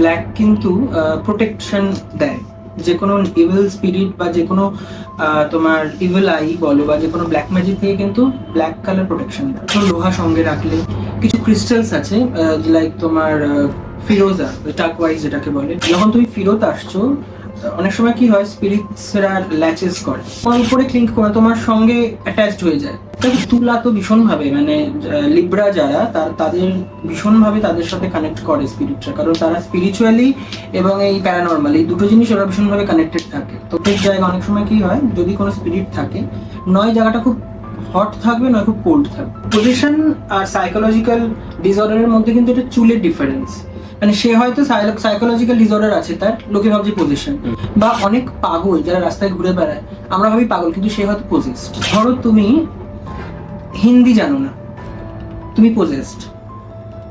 Black কিন্তু protection দেয়। যে কোনো ইভিল স্পিরিট বা যে কোনো তোমার ইভেল আই বলো বা যে কোনো ব্ল্যাক ম্যাজিক থেকে কিন্তু ব্ল্যাক কালার প্রোটেকশন দেয়। লোহা সঙ্গে রাখলে কিছু ক্রিস্টালস আছে লাইক তোমার ফিরোজা টাকওয়াইজ যেটাকে বলে। যখন তুমি ফিরত আসছো অনেক সময় কি হয় স্পিরিটসরা ল্যাচেস করে। তোমার উপরে ক্লিঙ্ক করে, তোমার সঙ্গে অ্যাটাচড হয়ে যায়। দেখো, তুলা তো ভীষণভাবে মানে লিব্রা যারা, তার, তাদের ভীষণভাবে তাদের সাথে কানেক্ট করে স্পিরিটরা কারণ তারা স্পিরিচুয়ালি এবং এই প্যারানর্মাল এই দুটো জিনিস ওরা ভীষণভাবে কানেক্টেড থাকে। তো ঠিক জায়গা অনেক সময় কি হয়, যদি কোনো স্পিরিট থাকে, নয় জায়গাটা খুব হট থাকবে, নয় খুব কোল্ড থাকবে। পজিশন আর সাইকোলজিক্যাল ডিসঅর্ডারের মধ্যে কিন্তু এটা চুলের ডিফারেন্স মানে সে হয়তো সাইকোলজিক্যাল ডিসঅর্ডার আছে তার লোকে ভাবছে পজিশন বা অনেক পাগল যারা রাস্তায় ঘুরে বেড়ায় আমরা ভাবি পাগল কিন্তু সে হয়তো পজিস্ট ধরো তুমি হিন্দি জানো না তুমি পজেস্ট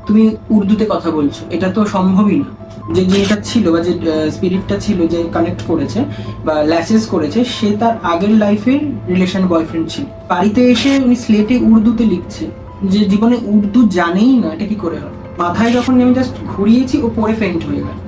তুমি উর্দুতে কথা বলছো এটা তো সম্ভবই না। যে জিনিসটা ছিল বা যে স্পিরিটটা ছিল যে কানেক্ট করেছে বা ল্যাচেস করেছে সে তার আগের লাইফের রিলেশন বয়ফ্রেন্ড ছিল। বাড়িতে এসে উনি স্লেটে উর্দুতে লিখছে। যে জীবনে উর্দু জানেই না এটা কি করে হবে মাথায় যখন আমি জাস্ট ঘুরিয়েছি, ও পরে ফেন্ট হয়ে গেল।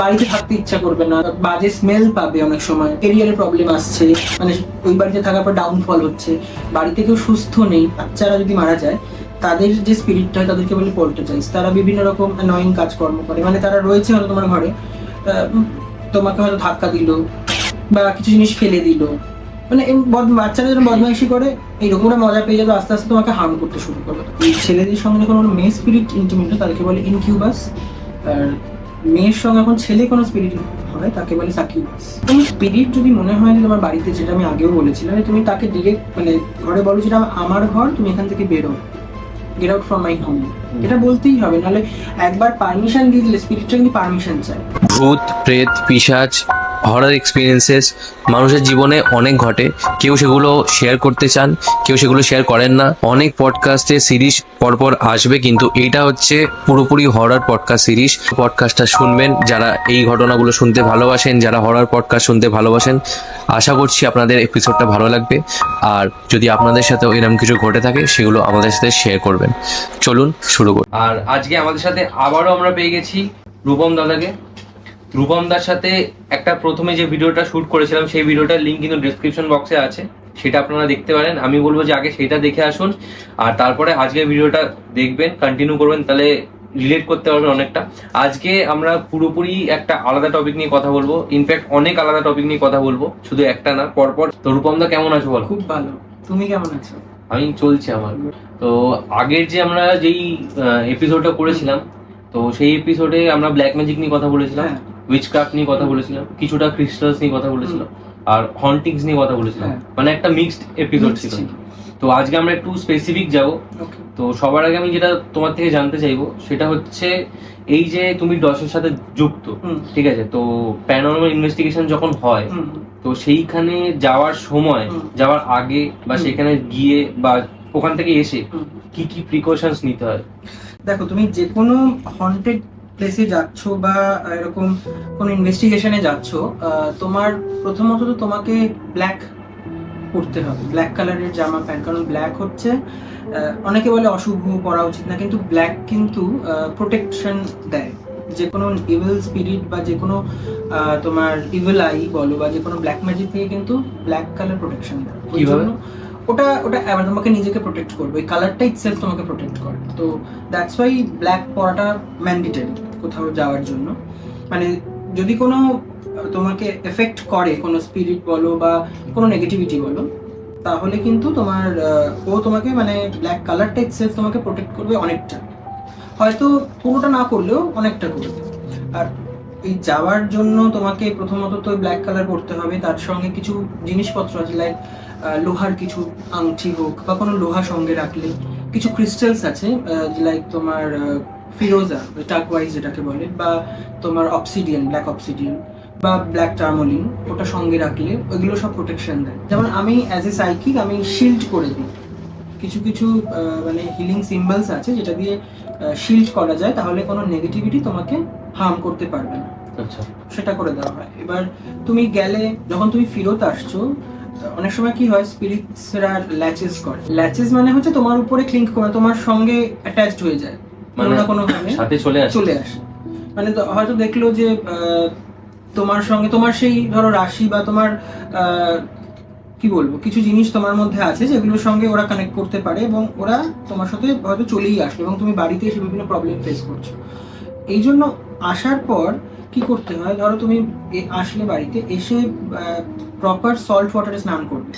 বাড়িতে থাকতে ইচ্ছা করবে না, বাজে স্মেল পাবে অনেক সময় কেরিয়ারের প্রবলেম আসছে মানে ওই বাড়িতে থাকার পর ডাউনফল হচ্ছে, বাড়িতে কেউ সুস্থ নেই, বাচ্চারা যদি মারা যায়, তাদের যে স্পিরিটটা হয়, তাদেরকে বলে পোল্টাচাইজ তারা বিভিন্ন রকম অ্যানয়িং কাজকর্ম করে মানে তারা রয়েছে হয়তো তোমার ঘরে তোমাকে হয়তো ধাক্কা দিল, বা কিছু জিনিস ফেলে দিল মানে বাচ্চারা যখন বদমাইশি করে এইরকম ওরা মজা পেয়ে যাবে আস্তে আস্তে তোমাকে হার্ম করতে শুরু করবে। ছেলেদের সঙ্গে যখন কোনো মেয়ে স্পিরিট ইন্টিমেট হয় তাদেরকে বলে ইনকিউবাস আর মেয়ের সঙ্গে এখন ছেলে কোনো স্পিরিট হয় তাকে বলে সাকিউবাস তুমি স্পিরিট যদি মনে হয় যে তোমার বাড়িতে যেটা আমি আগেও বলেছিলাম তুমি তাকে ডিরেক্ট মানে ঘরে বলো যেটা আমার ঘর তুমি এখান থেকে বেরো। Get out from my home. এটা বলতেই হবে নাহলে একবার পারমিশন দিয়ে দিলে স্পিরিটটা কিন্তু পারমিশন চায়। ভূত প্রেত পিশাচ হরার এক্সপিরিয়েন্সেস মানুষের জীবনে অনেক ঘটে। কেউ সেগুলো শেয়ার করতে চান, কেউ সেগুলো শেয়ার করেন না। অনেক পডকাস্টে সিরিজ পরপর আসবে, কিন্তু এটা হচ্ছে পুরোপুরি হরার পডকাস্ট সিরিজ পডকাস্টটা শুনবেন, যারা এই ঘটনাগুলো শুনতে ভালোবাসেন, যারা হরার পডকাস্ট শুনতে ভালোবাসেন, আশা করছি আপনাদের এপিসোডটা ভালো লাগবে। আর যদি আপনাদের সাথেও এরকম কিছু ঘটে থাকে, সেগুলো আমাদের সাথে শেয়ার করবেন। চলুন শুরু করুন আর আজকে আমাদের সাথে আবারও আমরা পেয়ে গেছি রূপম দাদাকে। রূপম দার সাথে একটা প্রথমে যে ভিডিওটা শুট করেছিলাম সেই ভিডিওটার লিঙ্ক কিন্তু ডেসক্রিপশন বক্সে আছে। সেটা আপনারা দেখতে পারেন। আমি বলব যে আগে সেটা দেখে আসুন। আর তারপরে আজকের ভিডিওটা দেখবেন কন্টিনিউ করবেন তাহলে রিলেট করতে পারবেন অনেকটা। আজকে আমরা পুরোপুরি একটা আলাদা টপিক নিয়ে কথা বলব। ইনফ্যাক্ট অনেক আলাদা টপিক নিয়ে কথা বলব। শুধু একটা না পরপর। তো রূপম দা কেমন আছো বল? খুব ভালো। তুমি কেমন আছো? আমি চলছে আমার। তো আগের যে আমরা যেই এপিসোডটা করেছিলাম তো সেই এপিসোডে আমরা ব্ল্যাক ম্যাজিক নিয়ে কথা বলেছিলাম। হ্যাঁ। উইচক্রাফট নিয়ে কথা বলেছিলাম কিছুটা ক্রিস্টালস নিয়ে কথা বলেছিলাম আর হন্টিংস নিয়ে কথা বলেছিলাম। হ্যাঁ। মানে একটা মিক্সড এপিসোড ছিল। তো আজকে আমরা একটু স্পেসিফিক যাব। তো সবার আগে আমি যেটা তোমার থেকে জানতে চাইব সেটা হচ্ছে এই যে তুমি ডসের সাথে যুক্ত ঠিক আছে? তো প্যারানর্মাল ইনভেস্টিগেশন যখন হয় তো সেইখানে যাওয়ার সময় যাওয়ার আগে বা সেখানে গিয়ে বা ওখান থেকে এসে কি কি প্রিকশনস নিতে হয়? দেখো তুমি যে কোনো হন্টেড প্লেসে যাচ্ছ বা এরকম কোনো ইনভেস্টিগেশনে যাচ্ছ তোমার প্রথমত তো তোমাকে ব্ল্যাক পরতে হবে। ব্ল্যাক কালারের জামা প্যান্ট কারণ ব্ল্যাক হচ্ছে অনেকে বলে অশুভ পরা উচিত না কিন্তু ব্ল্যাক কিন্তু প্রোটেকশন দেয়। যে কোনো ইভিল স্পিরিট বা যে কোনো তোমার ইভিল আই বলো বা যে কোনো ব্ল্যাক ম্যাজিক থেকে কিন্তু ব্ল্যাক কালার প্রোটেকশন দেয়। ওটা ওটা আবার তোমাকে নিজেকে প্রোটেক্ট করবে। ওই কালারটা ইটসেলফ তোমাকে প্রোটেক্ট করে। তো দ্যাটস ওয়াই ব্ল্যাক পরাটা ম্যান্ডেটারি কোথাও যাওয়ার জন্য। মানে যদি কোনো, তোমাকে এফেক্ট করে, কোনো স্পিরিট বলো বা কোনো নেগেটিভিটি বলো, তাহলে কিন্তু তোমার ও তোমাকে মানে ব্ল্যাক কালারটা ইটসেলফ তোমাকে প্রোটেক্ট করবে অনেকটা। হয়তো পুরোটা না করলেও অনেকটা করবে। আর এই যাওয়ার জন্য তোমাকে প্রথমত তো ব্ল্যাক কালার পরতে হবে। তার সঙ্গে কিছু জিনিসপত্র আছে লাইক লোহার কিছু আংটি হোক বা কোনো লোহা সঙ্গে রাখলে কিছু ক্রিস্টালস আছে লাইক তোমার ফিরোজা টাকওয়াইজ যেটাকে বলে বা তোমার অপসিডিয়ান ব্ল্যাক অপসিডিয়ান বা ব্ল্যাক টার্মোলিন ওটা সঙ্গে রাখলে ওইগুলো সব প্রোটেকশন দেয়। যেমন আমি অ্যাজ এ সাইকিক আমি শিল্ড করে দিই। কিছু কিছু মানে হিলিং সিম্বলস আছে যেটা দিয়ে শিল্ড করা যায় তাহলে কোনো নেগেটিভিটি তোমাকে হার্ম করতে পারবে না। আচ্ছা। সেটা করে দেওয়া হয়। এবার তুমি গেলে যখন তুমি ফেরত আসছো অনেক সময় কি হয় স্পিরিটসরা ল্যাচেস করে। ল্যাচেস মানে হচ্ছে তোমার উপরে ক্লিঙ্ক করে তোমার সঙ্গে অ্যাটাচড হয়ে যায়। কোনো মানে না কোনো সাথে চলে আসে। চলে আসে। মানে তো- হয়তো দেখল যে তোমার সঙ্গে তোমার সেই ধরো রাশি বা তোমার কি বলব কিছু জিনিস তোমার মধ্যে আছে যেগুলোর সঙ্গে ওরা কানেক্ট করতে পারে এবং ওরা তোমার সাথে হয়তো চলেই আসলো এবং তুমি বাড়িতে এসে বিভিন্ন প্রবলেম ফেস করছ। এই জন্য আসার পর কি করতে হয়? ধরো তুমি আসলে বাড়িতে এসে প্রপার সল্ট ওয়াটারে স্নান করবে।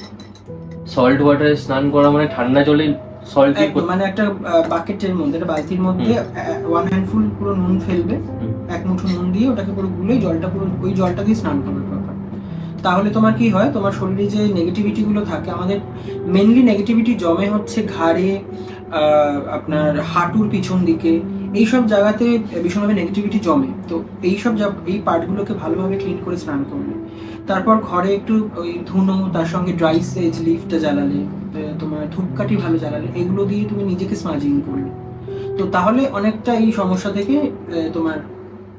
সল্ট ওয়াটারে স্নান করা মানে ঠান্ডা জলে সল্ট মানে একটা বাকেটের মধ্যে একটা বালতির মধ্যে ওয়ান হ্যান্ডফুল পুরো নুন ফেলবে এক মুঠো নুন দিয়ে ওটাকে পুরো গুলে জলটা পুরো ওই জলটা দিয়ে স্নান করবে প্রপার তাহলে তোমার কি হয়? তোমার শরীরে যে নেগেটিভিটি গুলো থাকে আমাদের মেনলি নেগেটিভিটি জমে হচ্ছে ঘাড়ে আপনার হাঁটুর পিছন দিকে এইসব জায়গাতে ভীষণভাবে নেগেটিভিটি জমে। তো এইসব এই পার্টগুলোকে ভালোভাবে ক্লিন করে স্নান করলে তারপর ঘরে একটু ওই ধুনো তার সঙ্গে ড্রাই সেজ লিফটা জ্বালালে তোমার ধূপকাঠি ভালো জ্বালালে এগুলো দিয়ে তুমি নিজেকে স্মাজিং করলে তো তাহলে অনেকটা এই সমস্যা থেকে তোমার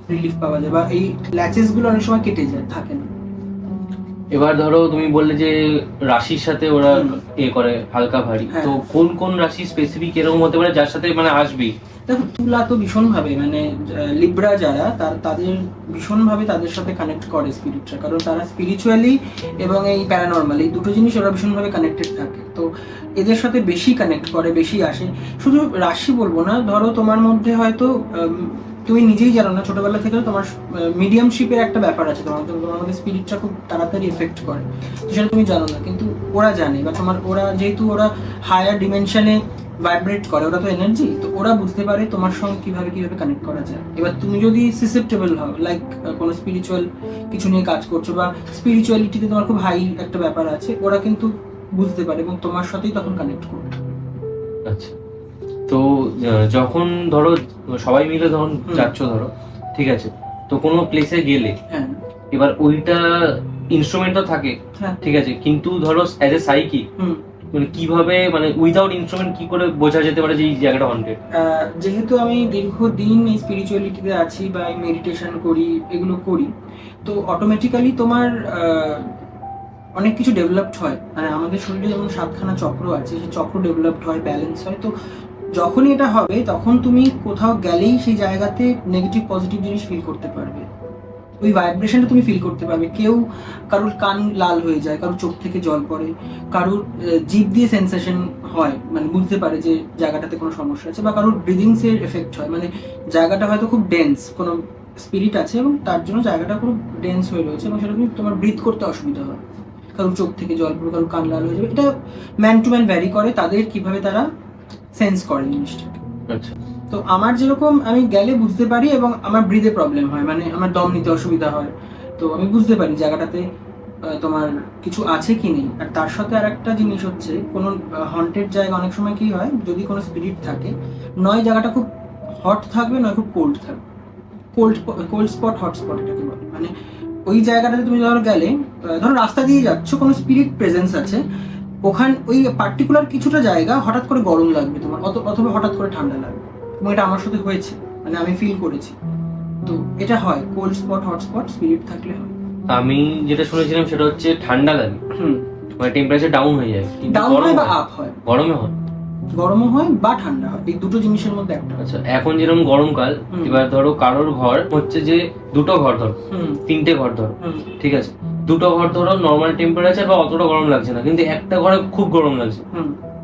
রিলিফ পাওয়া যায় বা এই ল্যাচেসগুলো অনেক সময় কেটে যায় থাকে না। এবার ধরো তুমি বললে যে রাশির সাথে ওরা। এ করে হালকা ভারী। হ্যাঁ। তো কোন কোন রাশি স্পেসিফিক এরকম হতে পারে যার সাথে মানে আসবেই? দেখো, তুলা তো ভীষণভাবে মানে লিব্রা যারা, তার, তাদের ভীষণভাবে তাদের সাথে কানেক্ট করে স্পিরিটরা কারণ তারা স্পিরিচুয়ালি এবং এই প্যারানর্মাল এই দুটো জিনিস ওরা ভীষণভাবে কানেক্টেড থাকে। তো এদের সাথে বেশি কানেক্ট করে, বেশি আসে। শুধু রাশি বলব না, ধরো তোমার মধ্যে হয়তো তুমি নিজেই জানো না, ছোটবেলা থেকে তোমার মিডিয়ামশিপের একটা ব্যাপার আছে। তোমার তোমার মধ্যে স্পিরিটটা খুব তাড়াতাড়ি এফেক্ট করে। সেটা তুমি জানো না, কিন্তু ওরা জানে বা তোমার, ওরা যেহেতু ওরা হায়ার ডিমেনশনে ভাইব্রেট করে ওরা তো এনার্জি তো ওরা বুঝতে পারে তোমার সঙ্গে কীভাবে কীভাবে কানেক্ট করা যায়। এবার তুমি যদি সিসেপ্টেবল হও লাইক কোনো স্পিরিচুয়াল কিছু নিয়ে কাজ করছ বা স্পিরিচুয়ালিটিতে তোমার খুব হাই একটা ব্যাপার আছে ওরা কিন্তু বুঝতে পারে এবং তোমার সাথেই তখন কানেক্ট করবে। আচ্ছা। তো যখন ধরো সবাই মিলে হুম। যাচ্ছ ধরো ঠিক আছে? তো কোনো প্লেসে গেলে হ্যাঁ। এবার ওইটা ইনস্ট্রুমেন্ট তো থাকে হ্যাঁ। ঠিক আছে? কিন্তু ধরো অ্যাজ এ সাইকি হুম। মানে কীভাবে মানে উইদাউট ইনস্ট্রুমেন্ট কি করে বোঝা যেতে পারে যে এই জায়গাটা হন্টেড যেহেতু আমি দীর্ঘদিন এই স্পিরিচুয়ালিটিতে আছি বা এই মেডিটেশন করি, এগুলো করি, তো অটোমেটিক্যালি তোমার অনেক কিছু ডেভেলপড হয়। মানে আমাদের শরীরে যেমন সাতখানা চক্র আছে, সেই চক্র ডেভেলপড হয় ব্যালেন্স হয়, তো যখনই এটা হবে, তখন তুমি কোথাও গেলেই সেই জায়গাতে নেগেটিভ পজিটিভ জিনিস ফিল করতে পারবে। ওই ভাইব্রেশনটা তুমি ফিল করতে পারবে। কেউ কারোর কান লাল হয়ে যায়, কারোর চোখ থেকে জল পড়ে, কারোর জিভ দিয়ে সেন্সেশন হয় মানে বুঝতে পারে যে জায়গাটাতে কোনো সমস্যা আছে বা কারোর ব্রিদিংস এর এফেক্ট হয়। মানে জায়গাটা হয়তো খুব ডেন্স কোনো স্পিরিট আছে এবং তার জন্য জায়গাটা খুব ডেন্স হয়ে রয়েছে এবং সেটা তুমি তোমার ব্রিথ করতে অসুবিধা হয়। কারোর চোখ থেকে জল পড়ে, কারোর কান লাল হয়ে যাবে। এটা ম্যান টু ম্যান ভ্যারি করে তাদের কীভাবে তারা সেন্স করে জিনিসটাকে। আচ্ছা। তো আমার যেরকম আমি গেলে বুঝতে পারি এবং আমার ব্রিদে প্রবলেম হয় মানে আমার দম নিতে অসুবিধা হয়। তো আমি বুঝতে পারি জায়গাটাতে তোমার কিছু আছে কি নেই। আর তার সাথে আর একটা জিনিস হচ্ছে, কোনো হন্টেড জায়গা অনেক সময় কি হয়, যদি কোনো স্পিরিট থাকে, নয় জায়গাটা খুব হট থাকবে, নয় খুব কোল্ড থাকবে। Cold cold spot hot spot এটাকে বলে। মানে ওই জায়গাটাতে তুমি ধরো গেলে ধরো রাস্তা দিয়ে যাচ্ছ, কোনো স্পিরিট প্রেজেন্স আছে, ওখান, ওই পার্টিকুলার কিছুটা জায়গা হঠাৎ করে গরম লাগবে তোমার অথবা হঠাৎ করে ঠান্ডা লাগবে। এবং এটা আমার সাথে হয়েছে মানে আমি ফিল করেছি। তো এটা হয় cold spot hot spot spirit থাকলে হয়। আমি যেটা শুনেছিলাম সেটা হচ্ছে ঠান্ডা লাগে। মানে টেম্পারেচার ডাউন হয়ে যায় ডাউন হয় বা আপ হয়? গরমে হয়। গরমও হয় বা ঠান্ডা হয় এই দুটো জিনিসের মধ্যে একটা। আচ্ছা এখন যেরকম গরমকাল এবার ধরো কারোর ঘর হচ্ছে যে দুটো ঘর ধরো তিনটে ঘর ধরো ঠিক আছে? দুটো ঘর ধরো নর্মাল টেম্পারেচার বা অতটা গরম লাগছে না কিন্তু একটা ঘরে খুব গরম লাগছে।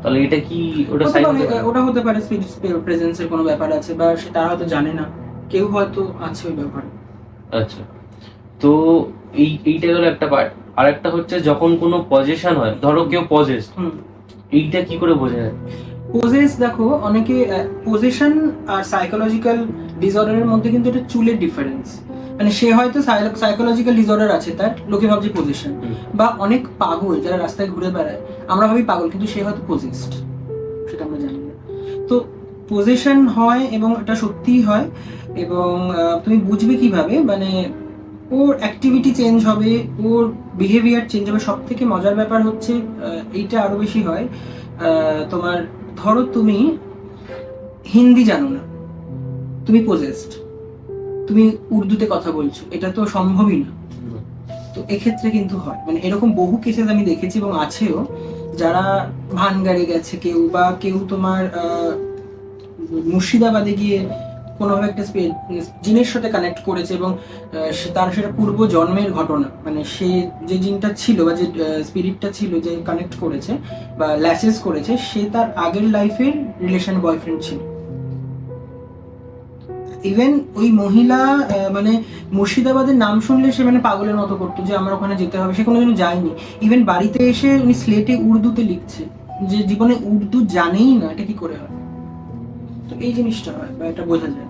তাহলে এটা কি ওটা পারে, ওটা হতে পারে স্পিরিট প্রেজেন্সের কোনো ব্যাপার আছে বা সে তারা হয়তো জানে না কেউ হয়তো আছে ওই ব্যাপারে। আচ্ছা তো এই এইটা গেল একটা পার্ট আর একটা হচ্ছে যখন কোনো পজেশন হয় ধরো কেউ পজেস এইটা কি করে বোঝা যায়? পোজেস দেখো অনেকে পজিশন আর সাইকোলজিক্যাল ডিসঅর্ডারের মধ্যে কিন্তু এটা চুলের ডিফারেন্স মানে সে হয়তো সাইকোলজিক্যাল ডিসঅর্ডার আছে তার লোকে ভাবছে পজিশন বা অনেক পাগল যারা রাস্তায় ঘুরে বেড়ায় আমরা ভাবি পাগল কিন্তু সে হয়তো পজিস্ট সেটা আমরা জানি না। তো পজিশন হয় এবং এটা সত্যিই হয় এবং তুমি বুঝবে কীভাবে মানে ওর অ্যাক্টিভিটি চেঞ্জ হবে ওর বিহেভিয়ার চেঞ্জ হবে সব থেকে মজার ব্যাপার হচ্ছে এইটা আরও বেশি হয় তোমার ধরো তুমি হিন্দি জানো না তুমি পজেস্ট তুমি উর্দুতে কথা বলছো, এটা তো সম্ভবই না। তো এক্ষেত্রে কিন্তু হয়। মানে এরকম বহু কেসেস আমি দেখেছি এবং আছেও, যারা ভান ভানগাড়ে গেছে কেউ বা কেউ তোমার মুর্শিদাবাদে গিয়ে কোনোভাবে একটা জিনের সাথে কানেক্ট করেছে এবং তার সেটা পূর্ব জন্মের ঘটনা। মানে সে যে জিনটা ছিল বা যে স্পিরিটটা ছিল যে কানেক্ট করেছে বা ল্যাসেস করেছে, সে তার আগের লাইফের রিলেশন বয়ফ্রেন্ড ছিল। ইভেন ওই মহিলা মানে মুর্শিদাবাদের নাম শুনলে সে মানে পাগলের মতো করতো যে আমার ওখানে যেতে হবে, সে কোনো কোনোদিনও যায়নি। ইভেন বাড়িতে এসে উনি স্লেটে উর্দুতে লিখছে যে জীবনে উর্দু জানেই না, এটা কি করে হয়? তো এই জিনিসটা হয় বা এটা বোঝা যায়।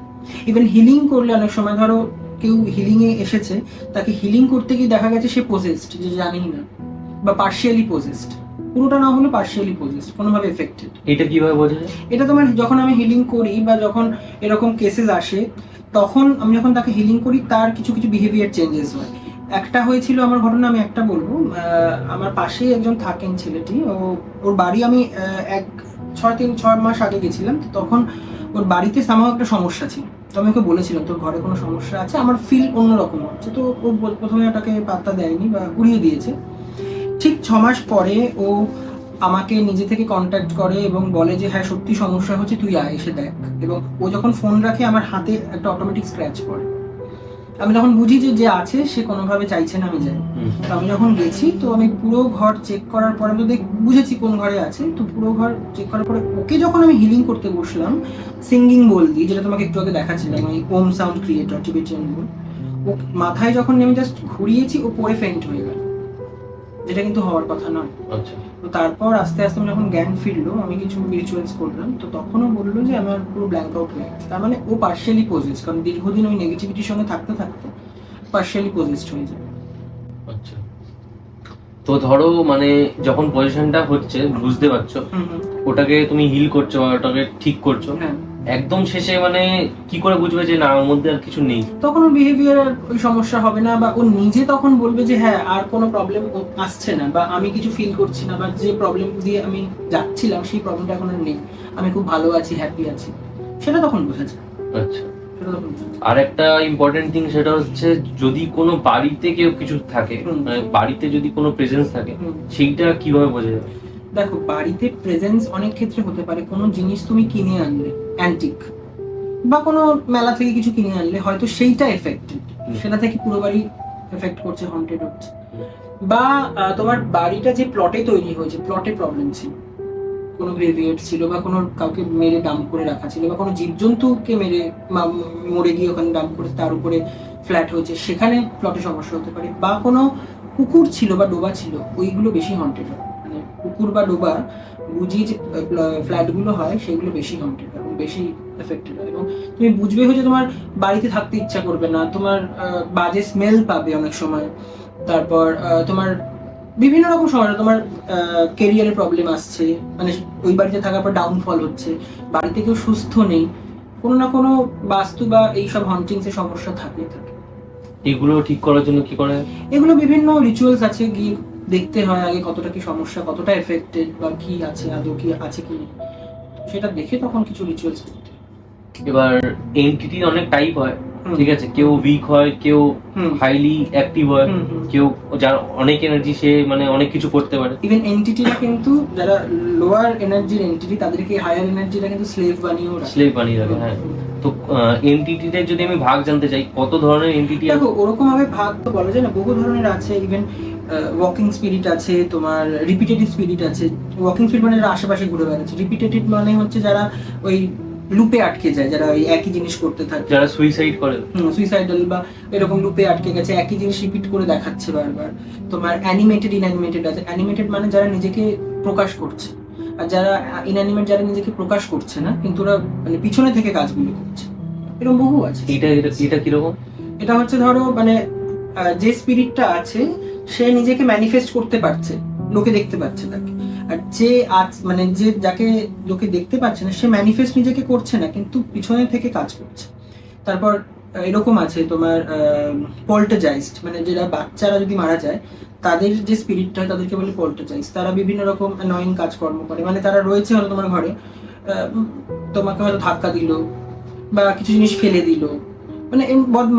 ইভেন হিলিং করলে অনেক সময় ধরো কেউ হিলিং এ এসেছে, তাকে হিলিং করতে গিয়ে দেখা গেছে সে পোজেসড যে জানেই না, বা পার্শিয়ালি পোজেসড পুরোটা না হলে পার্শিয়ালি পোজেসড কোনোভাবে এফেক্টেড এটা কীভাবে বোঝা যায়? এটা তোমার যখন আমি হিলিং করি বা যখন এরকম কেসেস আসে তখন আমি যখন তাকে হিলিং করি তার কিছু কিছু বিহেভিয়ার চেঞ্জেস হয়। একটা হয়েছিল আমার ঘটনা আমি একটা বলব। আমার পাশেই একজন থাকেন ছেলেটি ও ওর বাড়ি আমি এক ছয় তিন ছয় মাস আগে গেছিলাম তো তখন ওর বাড়িতে সামাও একটা সমস্যা ছিল। তো আমি ওকে বলেছিলাম তোর ঘরে কোনো সমস্যা আছে? আমার ফিল অন্যরকম হচ্ছে। তো ও প্রথমে ওটাকে পাত্তা দেয়নি বা উড়িয়ে দিয়েছে। ঠিক ছ মাস পরে ও আমাকে নিজে থেকে কন্ট্যাক্ট করে এবং বলে যে হ্যাঁ সত্যি সমস্যা হচ্ছে তুই আয় এসে দেখ। এবং ও যখন ফোন রাখে আমার হাতে একটা অটোমেটিক স্ক্র্যাচ পড়ে। আমি তখন বুঝি যে যে আছে সে কোনোভাবে চাইছে না আমি যাই। তো আমি যখন গেছি তো আমি পুরো ঘর চেক করার পরে আমি দেখ বুঝেছি কোন ঘরে আছে তো পুরো ঘর চেক করার পরে ওকে যখন আমি হিলিং করতে বসলাম সিঙ্গিং বল দিয়ে যেটা তোমাকে একটু আগে দেখাচ্ছিলাম ওই Om sound creator Tibetan bowl ও মাথায় যখন আমি জাস্ট ঘুরিয়েছি ও পরে ফেন্ট হয়ে গেল। যেটা কিন্তু হওয়ার কথা নয়। আচ্ছা। তো তারপর আস্তে আস্তে আমি যখন জ্ঞান ফিরলো আমি কিছু রিচুয়ালস করলাম তো তখনও বলল যে আমার পুরো ব্ল্যাঙ্ক আউট হয়ে গেছে। তার মানে ও পার্শিয়ালি পজিস্ট কারণ দীর্ঘদিন ওই নেগেটিভিটির সঙ্গে থাকতে থাকতে পার্শিয়ালি পজিস্ট হয়ে যায়। আচ্ছা। তো ধরো মানে যখন পজিশনটা হচ্ছে বুঝতে পারছ? ওটাকে তুমি হিল করছ বা ওটাকে ঠিক করছ। হ্যাঁ। একদম শেষে মানে কি করে বুঝবে যে না আমার মধ্যে আর কিছু নেই? তখন ওর বিহেভিয়ার ওই সমস্যা হবে না বা ও নিজে তখন বলবে যে হ্যাঁ আর কোনো প্রবলেম আসছে না বা আমি কিছু ফিল করছি না বা যে প্রবলেম দিয়ে আমি যাচ্ছিলাম সেই প্রবলেমটা এখন আর নেই। আমি খুব ভালো আছি হ্যাপি আছি। সেটা তখন বোঝা যায়। আচ্ছা। যায়। আর একটা ইম্পর্টেন্ট থিং সেটা হচ্ছে যদি কোনো বাড়িতে কেউ কিছু থাকে মানে বাড়িতে যদি কোনো প্রেজেন্স থাকে সেইটা কীভাবে বোঝা যাবে দেখো বাড়িতে প্রেজেন্স অনেক ক্ষেত্রে হতে পারে। কোনো জিনিস তুমি কিনে আনলে অ্যান্টিক বা কোনো মেলা থেকে কিছু কিনে আনলে হয়তো সেইটা এফেক্টেড। সেটা থেকে পুরো বাড়ি এফেক্ট করছে হন্টেড হচ্ছে। বা তোমার বাড়িটা যে প্লটে তৈরি হয়েছে প্লটে প্রবলেম ছিল। কোনো গ্রেভিয়েট ছিল বা কোনো কাউকে মেরে ডাম্প করে রাখা ছিল বা কোনো জীবজন্তুকে মেরে মরে গিয়ে ওখানে ডাম্প করে তার উপরে ফ্ল্যাট হয়েছে, সেখানে প্লটে সমস্যা হতে পারে বা কোনো পুকুর ছিল বা ডোবা ছিল, ওইগুলো বেশি হন্টেড হয়। মানে পুকুর বা ডোবা বুঝি যে ফ্ল্যাটগুলো হয়, সেগুলো বেশি হন্টেড হয় বেশি এফেক্টেড হয়। এবং তুমি বুঝবে হচ্ছে তোমার বাড়িতে থাকতে ইচ্ছা করবে না, তোমার বাজে স্মেল পাবে অনেক সময়, তারপর তোমার বিভিন্ন রকম সময় তোমার কেরিয়ারের প্রবলেম আসছে মানে ওই বাড়িতে থাকার পর ডাউনফল হচ্ছে বাড়িতে কেউ সুস্থ নেই কোনো না কোনো বাস্তু বা এইসব হন্টিংসের সমস্যা থাকে। থাকে এগুলো ঠিক করার জন্য কি করে? এগুলো বিভিন্ন রিচুয়ালস আছে গিয়ে দেখতে হয় আগে কতটা কি সমস্যা কতটা এফেক্টেড বা কি আছে আদৌ কি আছে কি নেই। সেটা দেখে তখন কিছু রিচুয়ালস করতে এবার এন্টিটির অনেক টাইপ হয়। ঠিক আছে? কেউ উইক হয় কেউ হাইলি অ্যাক্টিভ হয়। কেউ যার অনেক এনার্জি সে মানে অনেক কিছু করতে পারে। ইভেন এন্টিটিরা কিন্তু যারা লোয়ার এনার্জির এন্টিটি তাদেরকে হায়ার এনার্জিরা কিন্তু স্লেভ বানিয়েও রাখে। স্লেভ বানিয়ে রাখে হ্যাঁ। তো এনটিটিতে যদি আমি ভাগ জানতে চাই কত ধরনের এনটিটি দেখো ওরকম ভাবে ভাগ তো বলা যায় না বহু ধরনের আছে। ইভেন ওয়াকিং স্পিরিট আছে তোমার রিপিটেটিভ স্পিরিট আছে। ওয়াকিং স্পিরিট মানে যারা আশেপাশে ঘুরে বেড়াচ্ছে। রিপিটেটিভ মানে হচ্ছে যারা ওই লুপে আটকে যায় যারা ওই একই জিনিস করতে থাকে। যারা সুইসাইড করে। সুইসাইডাল বা এরকম লুপে আটকে গেছে একই জিনিস রিপিট করে দেখাচ্ছে বারবার। তোমার অ্যানিমেটেড ইনঅ্যানিমেটেড আছে। অ্যানিমেটেড মানে যারা নিজেকে প্রকাশ করছে। আর যারা ইনঅ্যানিমেট যারা নিজেকে প্রকাশ করছে না কিন্তু ওরা মানে পিছনে থেকে কাজগুলো করছে। এরকম বহু আছে। এটা এটা কীরকম? এটা হচ্ছে ধরো মানে যে স্পিরিটটা আছে সে নিজেকে ম্যানিফেস্ট করতে পারছে লোকে দেখতে পাচ্ছে তাকে। আর যে আজ মানে যে যাকে লোকে দেখতে পাচ্ছে না, সে ম্যানিফেস্ট নিজেকে করছে না, কিন্তু পিছনে থেকে কাজ করছে। তারপর এরকম আছে তোমার পল্টাজাইজড মানে যারা বাচ্চারা যদি মারা যায়, তাদের যে স্পিরিটটা হয় তাদেরকে বলে পল্টাজাইজ তারা বিভিন্ন রকম নয়ন কাজকর্ম করে। মানে তারা রয়েছে হয়তো তোমার ঘরে তোমাকে হয়তো ধাক্কা দিল, বা কিছু জিনিস ফেলে দিল। মানে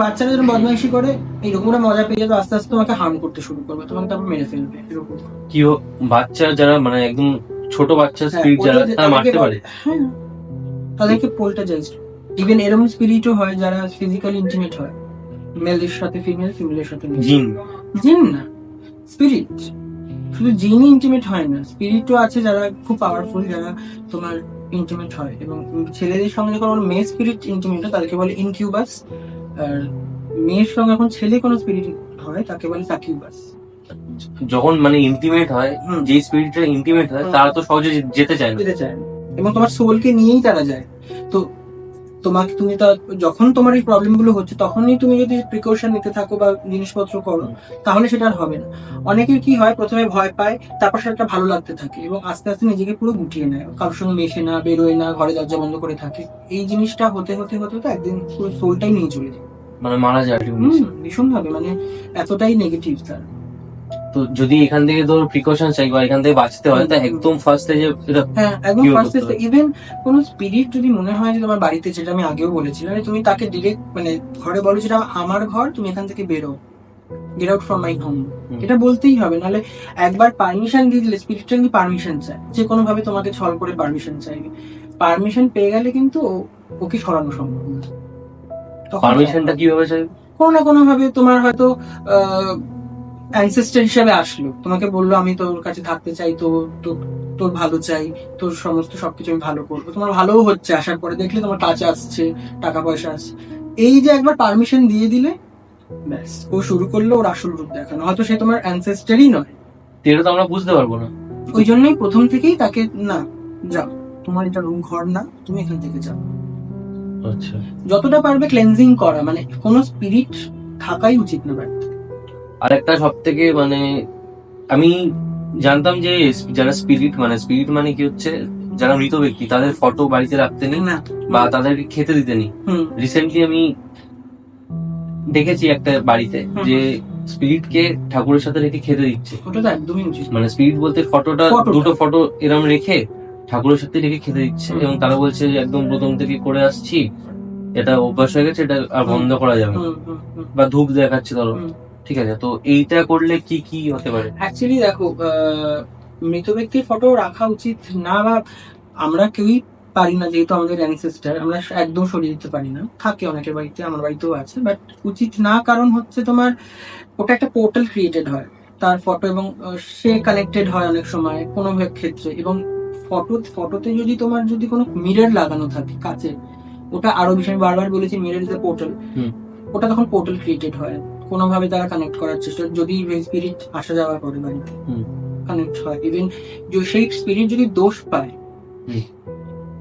বাচ্চারা যখন বদমাইশি করে এইরকম ওরা মজা পেয়ে যাবে আস্তে আস্তে তোমাকে হার্ম করতে শুরু করবে তোমাকে তারপর মেরে ফেলবে এরকম। কি বাচ্চা যারা মানে একদম ছোট বাচ্চা হ্যাঁ, স্পিড যারা তারা মারতে পারে? হ্যাঁ তাদেরকে পোলটা ইভেন এরকম স্পিরিটও হয় যারা ফিজিক্যালি ইন্টিমেট হয়। মেলের সাথে ফিমেল ফিমেলের সাথে জিন। জিন না স্পিরিট শুধু জিনই ইন্টিমেট হয় না স্পিরিটও আছে যারা খুব পাওয়ারফুল যারা তোমার ইন্টিমেট হয়। এবং ছেলেদের সঙ্গে যখন মেয়ে স্পিরিট ইন্টিমেট হয় তাদেরকে বলে ইনকিউবাস আর মেয়ের সঙ্গে এখন ছেলে কোনো স্পিরিট হয়? তাকে বলে সাকিউবাস যখন মানে ইন্টিমেট হয় যে স্পিরিটটা ইন্টিমেট হয় তারা তো সহজে যেতে চায় না। যেতে চায় না। এবং তোমার সোলকে নিয়েই তারা যায়। তো তোমাকে তুমি তা যখন তোমার এই প্রবলেমগুলো হচ্ছে তখনই তুমি যদি প্রিকশন নিতে থাকো বা জিনিসপত্র করো তাহলে সেটা আর হবে না। অনেকের কি হয় প্রথমে ভয় পায় তারপর সেটা ভালো লাগতে থাকে এবং আস্তে আস্তে নিজেকে পুরো গুটিয়ে নেয়। কারোর সঙ্গে মেশে না বেরোয় না ঘরে দরজা বন্ধ করে থাকে। এই জিনিসটা হতে হতে হতে হতে একদিন পুরো সোলটাই নিয়ে চলে যায়। মানে মারা যায় ভীষণ ভাবে মানে এতটাই নেগেটিভ তার। তো যদি এখান থেকে তোর প্রিকশন চাই বা এখান থেকে বাঁচতে হয় তা একদম ফার্স্টে যে হ্যাঁ একদম ফার্স্ট ইভেন কোন স্পিরিট যদি মনে হয় যে তোমার বাড়িতে যেটা আমি আগেও বলেছিলাম যে তুমি তাকে ডিরেক্ট মানে ঘরে বলো যেটা আমার ঘর তুমি এখান থেকে বেরো। Get out from my home. এটা বলতেই হবে নাহলে একবার পারমিশন দিয়ে দিলে স্পিরিটটা কিন্তু পারমিশন চায়। যে কোনো ভাবে তোমাকে ছল করে পারমিশন চাইবে। পারমিশন পেয়ে গেলে কিন্তু ওকে সরানো সম্ভব না। পারমিশনটা কীভাবে চাই? কোনো না কোনো ভাবে তোমার হয়তো অ্যানসেস্টার হিসাবে আসলো। তোমাকে বলল আমি তোর কাছে থাকতে চাই তো তোর ভালো চাই তোর সমস্ত সবকিছু আমি ভালো করব। তোমার ভালোও হচ্ছে আসার পরে দেখলে তোমার কাছে আসছে টাকা পয়সা আসছে। এই যে একবার পারমিশন দিয়ে দিলে ব্যাস ও শুরু করল ওর আসল রূপ দেখানো। হয়তো সে তোমার অ্যানসেস্টারই নয়। এটা তো আমরা বুঝতে পারব না। ওই জন্যই প্রথম থেকেই তাকে না যাও তোমার এটা রুম ঘর না তুমি এখান থেকে যাও। আচ্ছা। যতটা পারবে ক্লেনজিং করা মানে কোনো স্পিরিট থাকাই উচিত না বাড়িতে আর একটা সব থেকে মানে আমি জানতাম যে যারা স্পিরিট মানে স্পিরিট মানে কি হচ্ছে যারা মৃত ব্যক্তি তাদের ফটো বাড়িতে রাখতে নেই না। বা তাদেরকে খেতে দিতে নেই। হুম। রিসেন্টলি আমি দেখেছি একটা বাড়িতে যে স্পিরিট কে ঠাকুরের সাথে রেখে খেতে দিচ্ছে। ওটা তো একদমই উচিত। মানে স্পিরিট বলতে ফটোটা ফটোটা। দুটো ফটো এরম রেখে ঠাকুরের সাথে রেখে খেতে দিচ্ছে এবং তারা বলছে যে একদম প্রথম থেকে করে আসছি এটা অভ্যাস হয়ে গেছে এটা আর বন্ধ করা যাবে। বা ধূপ দেখাচ্ছে ধরো। ঠিক আছে তো এইটা করলে কি কি হতে পারে? অ্যাকচুয়ালি দেখো মৃত ব্যক্তির ফটো রাখা উচিত না বা আমরা কেউই পারি না যেহেতু আমাদের অ্যানসেস্টার আমরা একদম সরিয়ে দিতে পারি না। থাকে অনেকের বাড়িতে আমার বাড়িতেও আছে বাট উচিত না কারণ হচ্ছে তোমার ওটা একটা পোর্টাল ক্রিয়েটেড হয়। তার ফটো এবং সে কানেক্টেড হয় অনেক সময় কোনো ক্ষেত্রে এবং ফটো ফটোতে যদি তোমার যদি কোনো মিরর লাগানো থাকে কাছে ওটা আরও আমি বারবার বলেছি মিরর ইজ পোর্টাল ওটা তখন পোর্টাল ক্রিয়েটেড হয়। কোনোভাবে তারা কানেক্ট করার চেষ্টা যদি স্পিরিট আসা যাওয়া করে বাড়িতে কানেক্ট হয়। ইভেন সেই স্পিরিট যদি দোষ পায়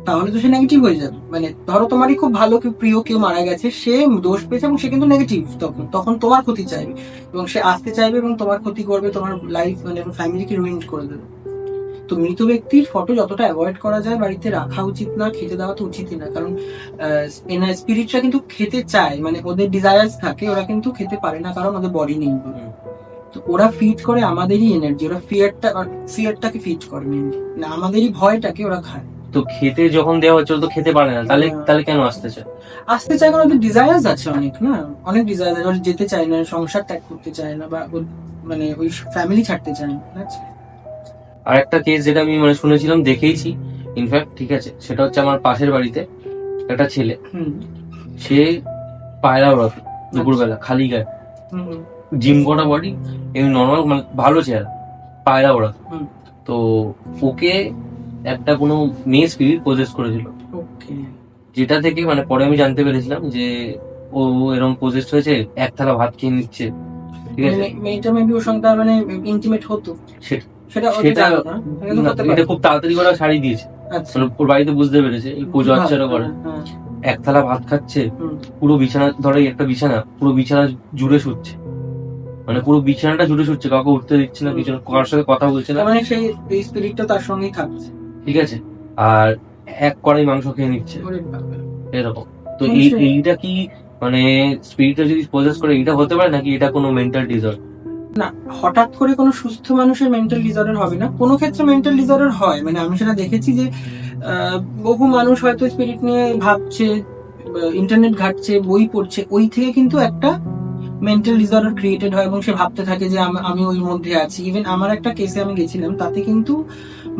তাহলে তো সে নেগেটিভ হয়ে যাবে। মানে ধরো তোমারই খুব ভালো কেউ প্রিয় কেউ মারা গেছে সে দোষ পেয়েছে এবং সে কিন্তু নেগেটিভ তখন। তখন তোমার ক্ষতি চাইবে এবং সে আসতে চাইবে এবং তোমার ক্ষতি করবে তোমার লাইফ মানে ফ্যামিলিকে রুইন করে দেবে। তো মৃত ব্যক্তির ফটো যতটা অ্যাভয়েড করা যায় বাড়িতে রাখা উচিত না খেতে দেওয়া তো উচিতই না। কারণ স্পিরিটরা কিন্তু খেতে চায়। মানে ওদের ডিজায়ার্স থাকে ওরা কিন্তু খেতে পারে না কারণ ওদের বডি নেই। তো ওরা ফিট করে আমাদেরই এনার্জি ওরা ফিয়ারটা ফিয়ারটাকে ফিট করে মেনলি না আমাদেরই ভয়টাকে ওরা খায়। তো খেতে যখন দেওয়া হচ্ছে তো খেতে পারে না। তাহলে হ্যাঁ। তাহলে কেন আসতে চায়? আসতে চায় কারণ ওদের ডিজায়ার্স আছে অনেক না? অনেক ডিজায়ার আছে ওরা যেতে চায় না সংসার ত্যাগ করতে চায় না বা মানে ওই ফ্যামিলি ছাড়তে চায় না. আর একটা কেস যেটা আমি মানে শুনেছিলাম দেখেইছি। ইনফ্যাক্ট ঠিক আছে সেটা হচ্ছে আমার পাশের বাড়িতে একটা ছেলে। হুম। সে পায়রা ওড়াতো দুপুরবেলা খালি গায়ে। জিম করা বডি এমনি নর্মাল মানে ভালো চেহারা পায়রা ওড়াতো তো ওকে একটা কোনো মেয়ে স্পিরিট প্রজেস করেছিল। যেটা থেকে মানে পরে আমি জানতে পেরেছিলাম যে ও এরকম প্রজেস্ট হয়েছে এক থালা ভাত খেয়ে নিচ্ছে। ঠিক আছে? মানে মেয়েটা মেবি ওর সঙ্গে মানে ইন্টিমেট হতো। সেটা সেটা- এটা খুব তাড়াতাড়ি দিয়েছে। আচ্ছা। ওর বাড়িতে বুঝতে পেরেছে এই পুজো আর্চারা করে। হ্যাঁ, এক থালা ভাত খাচ্ছে পুরো বিছানা ধরে একটা বিছানা পুরো বিছানা জুড়ে শুচ্ছে। মানে পুরো বিছানাটা জুড়ে শুচ্ছে কাউকে উঠতে দিচ্ছে না কিছু কারোর সাথে কথা বলছে না। তার মানে সেই স্পিরিটটা তার সঙ্গেই থাকছে। ঠিক আছে? আর এক কড়াই মাংস খেয়ে নিচ্ছে। এরকম। তো এই। এইটা কি মানে স্পিরিটটা যদি প্রসেস করে এটা হতে পারে নাকি এটা কোনো মেন্টাল ডিসঅর্ডার না, হঠাৎ করে কোনো সুস্থ মানুষের মেন্টাল ডিসঅর্ডার হবে না। কোনো ক্ষেত্রে মেন্টাল ডিসঅর্ডার হয়। মানে আমি সেটা দেখেছি যে বহু মানুষ হয়তো স্পিরিট নিয়ে ভাবছে ইন্টারনেট ঘাটছে, বই পড়ছে, ওই থেকে কিন্তু একটা মেন্টাল ডিসঅর্ডার ক্রিয়েটেড হয় এবং সে ভাবতে থাকে যে, আমি ওই মধ্যে আছি। ইভেন আমার একটা কেসে আমি গেছিলাম, তাতে কিন্তু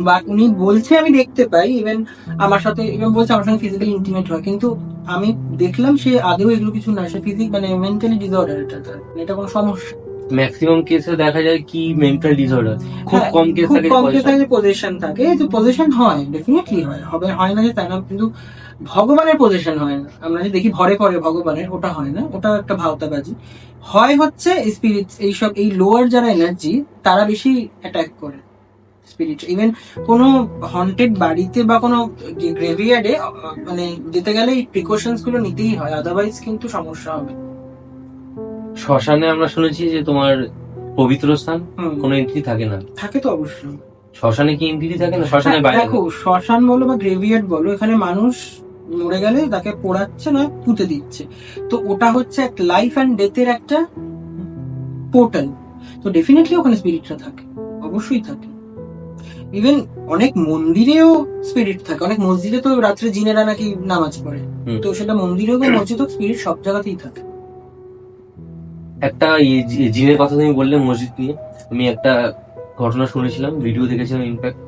বা, উনি বলছে আমি দেখতে পাই ইভেন আমার সাথে ইভেন বলছে আমার সঙ্গে ফিজিক্যালি ইন্টিমেট হয়। কিন্তু আমি দেখলাম সে আদেও এগুলো কিছু না, সে ফিজিক মানে মেন্টালি ডিসঅর্ডার এটা। এটা কোনো সমস্যা ম্যাক্সিমাম কেসে দেখা যায় কি মেন্টাল ডিসঅর্ডার খুব হ্যাঁ, কম কেস খুব থাকে কম কেস থাকে পজিশন থাকে। তো পজিশন হয় ডেফিনেটলি হয়। হবে হয় না যে তাই না কিন্তু ভগবানের পজিশন হয় না। আমরা যে দেখি ভরে করে ভগবানের ওটা হয় না। ওটা একটা ভাওতাবাজি। হয় হচ্ছে স্পিরিট এইসব এই লোয়ার যারা এনার্জি তারা বেশি অ্যাটাক করে। স্পিরিট ইভেন কোনো হন্টেড বাড়িতে বা কোনো গ্রেভিয়ার্ডে মানে যেতে গেলে এই প্রিকশনসগুলো নিতেই হয়। আদারওয়াইজ কিন্তু সমস্যা হবে শ্মশানে আমরা শুনেছি যে তোমার পবিত্র স্থান কোনো এন্ট্রি থাকে না। থাকে তো অবশ্যই। শ্মশানে কি এন্ট্রি থাকে না? শ্মশানে বাইরে? দেখো শ্মশান বলো বা গ্রেভিয়ার্ড বলো এখানে মানুষ মরে গেলে তাকে পোড়াচ্ছে না পুঁতে দিচ্ছে। তো ওটা হচ্ছে এক লাইফ অ্যান্ড ডেথের একটা পোর্টাল তো ডেফিনেটলি ওখানে স্পিরিটটা থাকে অবশ্যই থাকে। ইভেন অনেক মন্দিরেও স্পিরিট থাকে। অনেক মসজিদে তো রাত্রে জিনেরা নাকি নামাজ পড়ে। তো সেটা মন্দিরেও বা মসজিদ স্পিরিট সব জায়গাতেই থাকে। একটা জিনের কথা তুমি বললে মসজিদ নিয়ে আমি একটা ঘটনা শুনেছিলাম ভিডিও দেখেছিলাম ইনফ্যাক্ট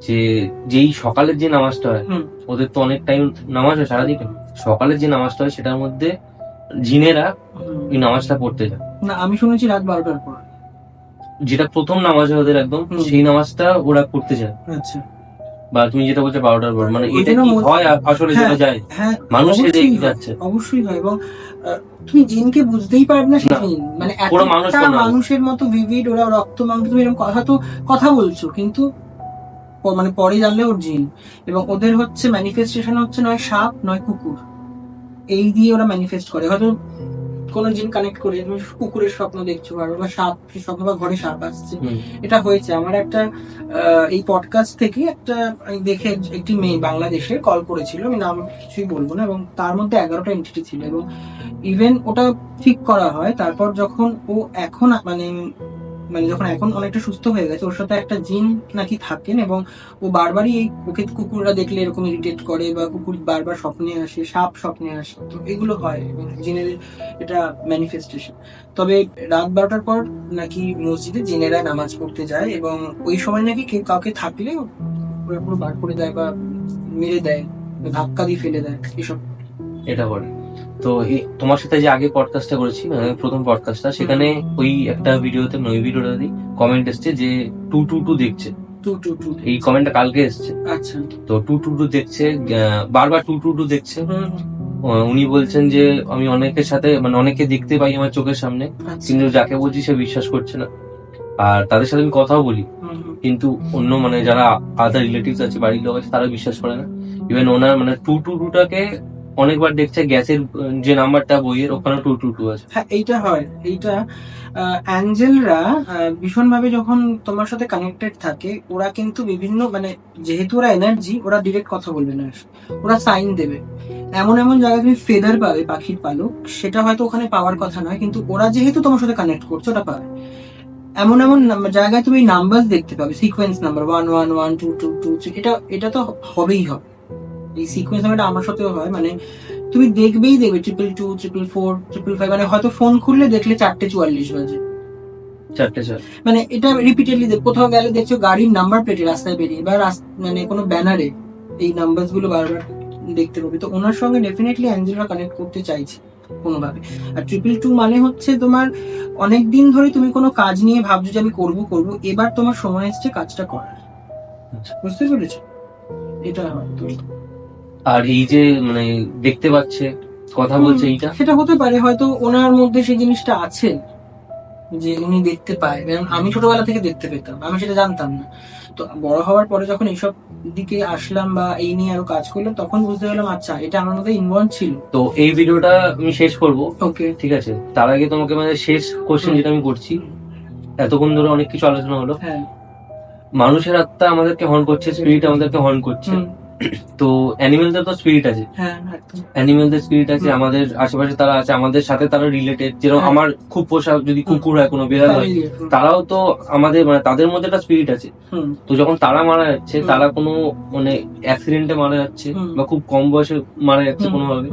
যে যেই সকালের যে নামাজটা হয় ওদের তো অনেক টাইম নামাজ হয় সারাদিন সকালের যে নামাজটা হয় সেটার মধ্যে জিনেরা ওই নামাজটা পড়তে যায়। না আমি শুনেছি রাত বারোটার পর। যেটা প্রথম নামাজ হয় ওদের একদম সেই নামাজটা ওরা পড়তে যায়। আচ্ছা। বা তুমি যেটা বলছো বারোটার পর মানে এটা কি হয় আসলে হ্যাঁ। যেটা যায়? মানুষ হয়, যাচ্ছে অবশ্যই হয় এবং তুমি জিনকে বুঝতেই পারবে না সে জিন। মানে একটা মানুষের মতো ভিভিড ওরা রক্ত মাংস তুমি এরকম কথা তো কথা বলছো কিন্তু মানে পরে জানলে ওর জিন। এবং ওদের হচ্ছে ম্যানিফেস্টেশন হচ্ছে নয় সাপ নয় কুকুর। এই দিয়ে ওরা ম্যানিফেস্ট করে। হয়তো কোন জিন কানেক্ট করে কুকুরের স্বপ্ন দেখছ পারো বা সাপ স্বপ্ন বা ঘরে সাপ আসছে। এটা হয়েছে। আমার একটা আহ, এই পডকাস্ট থেকে একটা দেখে একটি মেয়ে বাংলাদেশে কল করেছিল আমি নাম কিছুই বলব না এবং তার মধ্যে এগারোটা এন্টিটি ছিল এবং ইভেন ওটা ঠিক করা হয় তারপর যখন ও এখন মানে মানে যখন এখন অনেকটা সুস্থ হয়ে গেছে, ওর সাথে একটা জিন নাকি থাকেন এবং ও বারবারই এই ওকে কুকুররা দেখলে এরকম ইরিটেট করে বা কুকুর বারবার স্বপ্নে আসে, সাপ স্বপ্নে আসে, তো এগুলো হয়, এবং জিনের এটা ম্যানিফেস্টেশন তবে রাত বারোটার পর নাকি মসজিদে জিনেরা নামাজ পড়তে যায় এবং ওই সময় নাকি কেউ কাউকে থাকলে পুরো বার করে দেয় বা মেরে দেয়, ধাক্কা দিয়ে ফেলে দেয়, এসব। এটা করে। তো তোমার সাথে যে আগে পডকাস্টটা করেছি মানে প্রথম পডকাস্টটা সেখানে ওই একটা ভিডিওতে মানে ওই ভিডিওটা কমেন্ট এসছে যে টু টু টু দেখছে টু টু টু এই কমেন্টটা কালকে এসছে আচ্ছা তো টু টু টু দেখছে বারবার টু টু টু দেখছে উনি বলছেন যে আমি অনেকের সাথে মানে অনেকে দেখতে পাই আমার চোখের সামনে আচ্ছা কিন্তু যাকে বলছি সে বিশ্বাস করছে না আর তাদের সাথে আমি কথাও বলি। কিন্তু অন্য মানে যারা আদার রিলেটিভস আছে বাড়ির লোক আছে তারা বিশ্বাস করে না ইভেন ওনার মানে টু টু টুটাকে অনেকবার দেখছে গ্যাসের যে নাম্বারটা বইয়ের, ওখানে টু টু টু আছে। হ্যাঁ এইটা হয়, এইটা অ্যাঞ্জেলরা ভীষণভাবে যখন তোমার সাথে কানেক্টেড থাকে, ওরা কিন্তু বিভিন্ন মানে যেহেতু ওরা এনার্জি ওরা ডিরেক্ট কথা বলবে না। ওরা সাইন দেবে। এমন এমন জায়গায় তুমি ফেদার পাবে, পাখির পালক, সেটা হয়তো ওখানে পাওয়ার কথা নয়, কিন্তু ওরা যেহেতু তোমার সাথে কানেক্ট করছে, ওটা পাবে। এমন এমন জায়গায় তুমি নাম্বার দেখতে পাবে sequence number one one one two two two এটা এটা তো হবেই হবে। এই সিকোয়েন্স নাম্বারটা আমার সাথেও হয় মানে তুমি দেখবেই দেখবে triple two triple four triple five মানে হয়তো ফোন খুললে দেখলে চারটে চুয়াল্লিশ বাজে। চারটে চার মানে এটা রিপিটেডলি কোথাও গেলে দেখছ গাড়ির নাম্বার প্লেটে রাস্তায় বেরিয়ে বা মানে কোনো ব্যানারে এই নাম্বারগুলো বারবার দেখতে পাবে তো ওনার সঙ্গে ডেফিনেটলি অ্যাঞ্জেলরা কানেক্ট করতে চাইছে কোনোভাবে। আর ট্রিপল টু মানে হচ্ছে তোমার অনেক দিন ধরে তুমি কোনো কাজ নিয়ে ভাবছ যে আমি করব করব এবার তোমার সময় এসছে কাজটা করার। আচ্ছা। বুঝতে পেরেছ? এটা হয় তো। আর এই যে মানে দেখতে পাচ্ছে কথা বলছে এইটা? সেটা হতে পারে হয়তো ওনার মধ্যে সেই জিনিসটা আছে যে উনি দেখতে পায়। কারণ আমি ছোটবেলা থেকে দেখতে পেতাম আমি সেটা জানতাম না। তো বড় হওয়ার পরে যখন এইসব দিকে আসলাম বা এই নিয়ে আরও কাজ করলাম তখন বুঝতে পারলাম আচ্ছা এটা আমার মধ্যে ইনভলভ ছিল। তো এই ভিডিওটা আমি শেষ করব। ওকে। ঠিক আছে? তার আগে তোমাকে মানে শেষ কোশ্চেন যেটা আমি করছি এতক্ষণ ধরে অনেক কিছু আলোচনা হলো। হ্যাঁ। মানুষের আত্মা আমাদেরকে হর্ন করছে স্পিরিট আমাদেরকে হর্ন করছে। তো অ্যানিমেলদের তো স্পিরিট আছে। অ্যানিমেলদের স্পিরিট আছে আমাদের আশেপাশে তারা আছে আমাদের সাথে তারা রিলেটেড যেরকম হ্যাঁ। আমার খুব পোষা যদি কুকুর হয় কোনো বিড়াল হয় তারাও তো আমাদের মানে তাদের মধ্যে একটা স্পিরিট আছে। তো যখন তারা মারা যাচ্ছে তারা কোনো মানে অ্যাক্সিডেন্টে মারা যাচ্ছে বা খুব কম বয়সে মারা যাচ্ছে কোনোভাবে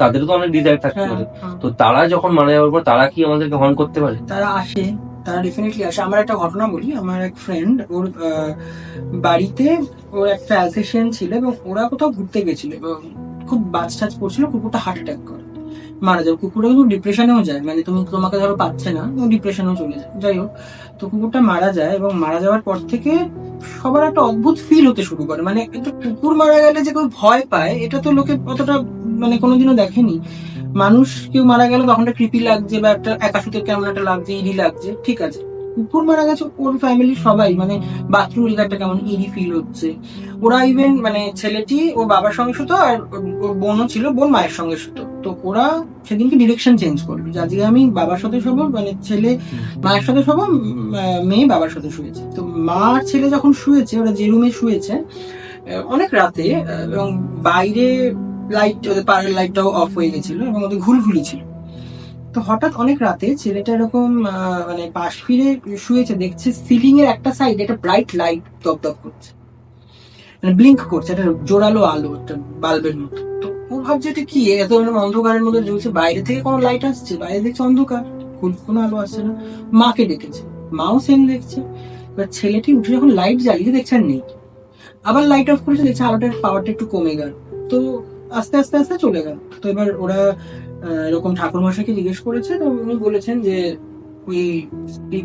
তাদেরও তো অনেক ডিজায়ার থাকতে হ্যাঁ, পারে। তো তারা যখন মারা যাওয়ার পর তারা কি আমাদেরকে হর্ন করতে পারে? তারা আসে। তারা ডেফিনেটলি আসে। আমার একটা ঘটনা বলি, আমার এক ফ্রেন্ড ওর বাড়িতে ওর একটা অ্যালসেশিয়ান ছিল এবং ওরা কোথাও ঘুরতে গেছিল এবং খুব বাজ টাজ পড়ছিল কুকুরটা হার্ট অ্যাটাক করে। মারা যায় কুকুরটা কিন্তু ডিপ্রেশনেও যায়। মানে তুমি, তোমাকে ধরো পাচ্ছে না ডিপ্রেশনেও চলে যায়। যাই হোক, তো কুকুরটা মারা যায় এবং মারা যাওয়ার পর থেকে সবার একটা অদ্ভুত ফিল হতে শুরু করে। মানে কুকুর মারা গেলে যে কেউ ভয় পায়, এটা তো লোকে অতটা মানে কোনোদিনও দেখেনি। মানুষ কেউ মারা গেলে তখন একটা কৃপি লাগছে বা একটা একা একাশুতে কেমন একটা লাগছে ইডি লাগছে ঠিক আছে। কুকুর মারা গেছে ওর ফ্যামিলির সবাই মানে বাথরুম একটা কেমন ইডি ফিল হচ্ছে। ওরা ইভেন মানে ছেলেটি ওর বাবার সঙ্গে শুতো আর ওর- বোনও ছিল বোন মায়ের সঙ্গে শুতো। তো ওরা সেদিনকে ডিরেকশন চেঞ্জ করল যে আজকে আমি বাবার সাথে শোবো মানে ছেলে মায়ের সাথে শোবো মেয়ে বাবার সাথে শুয়েছে। তো মা আর ছেলে যখন শুয়েছে ওরা যে রুমে শুয়েছে অনেক রাতে এবং বাইরে লাইট ওদের লাইটটাও অফ হয়ে গেছিল এবং ওদের ঘুলঘুলি ছিল। তো হঠাৎ অনেক রাতে ছেলেটা এরকম মানে পাশ ফিরে শুয়েছে, দেখছে সিলিং এর একটা সাইড একটা ব্রাইট লাইট দপদপ করছে। মানে ব্লিঙ্ক করছে, একটা জোরালো আলো, একটা বাল্বের মতো। তো ও ভাবছে এটা কি? এত অন্ধকারের মধ্যে জ্বলছে, বাইরে থেকে কোনো লাইট আসছে? বাইরে দেখছে অন্ধকার, কোনো আলো আসছে না। মাকে ডেকেছে, মাও সেম দেখছে। এবার ছেলেটি উঠে যখন লাইট জ্বালিয়ে দেখছে আর নেই। আবার লাইট অফ করেছে, দেখছে আলোটার পাওয়ারটা একটু কমে গেল। তো আস্তে আস্তে আস্তে চলে গেল। তো এবার ওরা এরকম ঠাকুর মশাইকে জিজ্ঞেস করেছে, তো উনি বলেছেন যে, ওই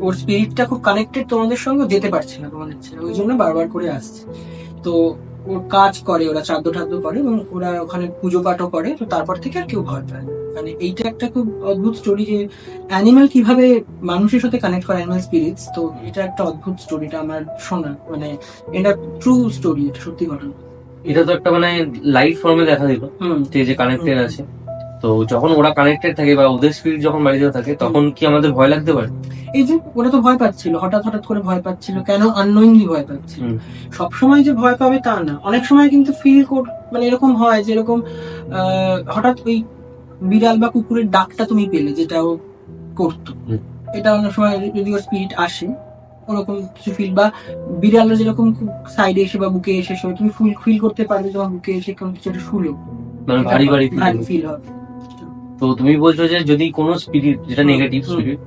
ওর স্পিরিটটা খুব কানেক্টেড তোমাদের সঙ্গে যেতে পারছে না, তোমাদের ছেলে। ওই জন্য বারবার করে আসছে। তো ওর কাজ করে, ওরা শ্রাদ্ধ টাদ্ধ করে এবং ওরা ওখানে পুজো পাঠও করে, তো তারপর থেকে আর কেউ ভয় পায় মানে এইটা একটা খুব অদ্ভুত স্টোরি যে অ্যানিমাল কীভাবে মানুষের সাথে কানেক্ট করে অ্যানিমাল স্পিরিটস তো এটা একটা অদ্ভুত স্টোরিটা আমার শোনা মানে এটা ট্রু স্টোরি এটা সত্যি ঘটনা। এটা তো একটা মানে লাইট ফর্মে দেখা দিল যে যে কানেক্টেড আছে। তো যখন ওরা কানেক্টেড থাকে বা ওদের স্পিরিট যখন বাড়িতে থাকে তখন কি আমাদের ভয় লাগতে পারে? এই যে ওরা তো ভয় পাচ্ছিল হঠাৎ হঠাৎ করে ভয় পাচ্ছিল কেন আননোয়িংলি ভয় পাচ্ছিল? হুম। সব সময় যে ভয় পাবে তা না। অনেক সময় কিন্তু ফিল কর মানে এরকম হয় যে এরকম আহ, হঠাৎ ওই বিড়াল বা কুকুরের ডাকটা তুমি পেলে যেটা ও করতো। এটা অনেক সময় যদি ওর স্পিরিট আসে ওরকম কিছু ফিল বা বিড়ালরা যেরকম সাইডে এসে বা বুকে এসে সে তুমি ফুল ফিল করতে পারবে তোমার বুকে এসে কোনো কিছু একটা শুলো। মানে ভারী ভারী। ফিল হবে। তো তুমি বলছো যে যদি কোনো স্পিরিট যেটা নেগেটিভ স্পিরিট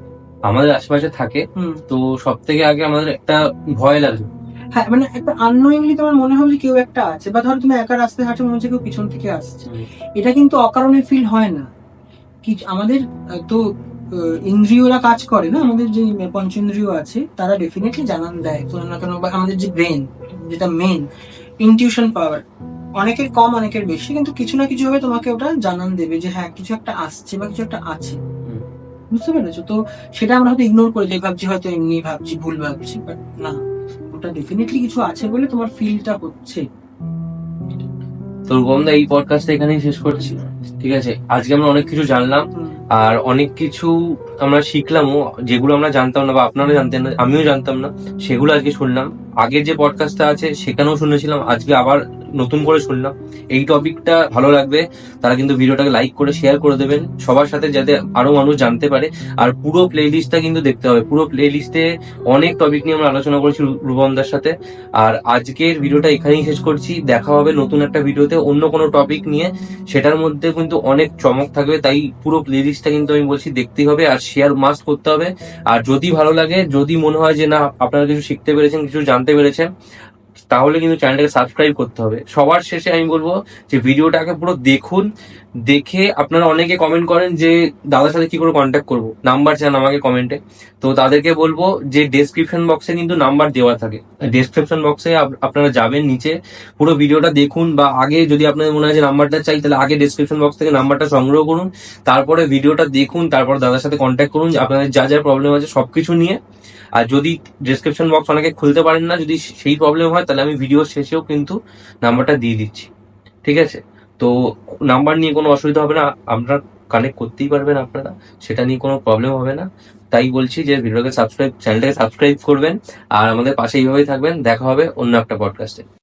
আমাদের আশেপাশে থাকে তো সব থেকে আগে আমাদের একটা ভয় লাগে। হ্যাঁ মানে একটা আননোয়িংলি তোমার মনে হবে যে কেউ একটা আছে বা ধরো তুমি একা রাস্তায় হাঁটে মনে হচ্ছে কেউ পিছন থেকে আসছে। এটা কিন্তু অকারণে ফিল হয় না। কি আমাদের তো ইন্দ্রিয়রা কাজ করে না? আমাদের যে পঞ্চেন্দ্রিয় আছে তারা ডেফিনেটলি জানান দেয় কোনো না কোনো আমাদের যে ব্রেন যেটা মেন ইনটিউশন পাওয়ার অনেকের কম অনেকের বেশি কিন্তু কিছু না কিছু ভাবে তোমাকে ওটা জানান দেবে যে হ্যাঁ কিছু একটা আসছে বা কিছু একটা আছে। বুঝতে পেরেছ? তো সেটা আমরা হয়তো ইগনোর করে যাই ভাবছি হয়তো এমনি ভাবছি ভুল ভাবছি বাট না। ওটা ডেফিনেটলি কিছু আছে বলে তোমার ফিলটা হচ্ছে। তো রূপমদা এই পডকাস্টটা এখানেই শেষ করছি। ঠিক আছে? আজকে আমরা অনেক কিছু জানলাম। আর অনেক কিছু আমরা শিখলামও যেগুলো আমরা জানতাম না বা আপনারা জানতেন না, আমিও জানতাম না, সেগুলো আজকে শুনলাম। আগের যে পডকাস্টটা আছে, সেখানেও শুনেছিলাম, আজকে আবার নতুন করে শুনলাম। এই টপিকটা ভালো লাগবে, তারা কিন্তু ভিডিওটাকে লাইক করে শেয়ার করে দেবেন, সবার সাথে যাতে আরও মানুষ জানতে পারে। আর পুরো প্লে লিস্টটা কিন্তু দেখতে হবে, পুরো প্লে লিস্টে অনেক টপিক নিয়ে আমরা আলোচনা করেছি রু- রূপমদার সাথে। আর আজকের ভিডিওটা এখানেই শেষ করছি, দেখা হবে নতুন একটা ভিডিওতে অন্য কোনো টপিক নিয়ে। সেটার মধ্যে কিন্তু অনেক চমক থাকবে, তাই পুরো প্লে লিস্টটা কিন্তু আমি বলছি দেখতেই হবে, আর শেয়ার মাস্ট করতে হবে। আর যদি ভালো লাগে, যদি মনে হয় যে না, আপনারা কিছু শিখতে পেরেছেন, কিছু জানতে পেরেছেন তাহলে কিন্তু চ্যানেলটাকে সাবস্ক্রাইব করতে হবে। সবার শেষে আমি বলব যে ভিডিওটাকে পুরো দেখুন দেখে আপনারা অনেকে কমেন্ট করেন যে দাদার সাথে কি করে কন্ট্যাক্ট করব? নাম্বার চান আমাকে কমেন্টে তো তাদেরকে বলব যে ডেসক্রিপশন বক্সে কিন্তু নাম্বার দেওয়া থাকে। ডেসক্রিপশন বক্সে আপনারা যাবেন নিচে। পুরো ভিডিওটা দেখুন বা আগে যদি আপনাদের মনে হয় যে নাম্বারটা চাই তাহলে আগে ডেসক্রিপশন বক্স থেকে নাম্বারটা সংগ্রহ করুন। তারপরে ভিডিওটা দেখুন তারপর দাদার সাথে কন্ট্যাক্ট করুন। আপনাদের যা যা প্রবলেম আছে সবকিছু নিয়ে। আর যদি ডিসক্রিপশন বক্স অনেকে খুলতে পারেন না, যদি সেই প্রবলেম হয়, তাহলে আমি ভিডিও শেষেও কিন্তু নাম্বারটা দিয়ে দিচ্ছি। ঠিক আছে? তো নাম্বার নিয়ে কোনো অসুবিধা হবে না। আপনারা কানেক্ট করতেই পারবেন আপনারা। সেটা নিয়ে কোনো প্রবলেম হবে না। তাই বলছি যে ভিডিওকে সাবস্ক্রাইব চ্যানেলটাকে সাবস্ক্রাইব করবেন। আর আমাদের পাশে এইভাবেই থাকবেন। দেখা হবে অন্য একটা পডকাস্টে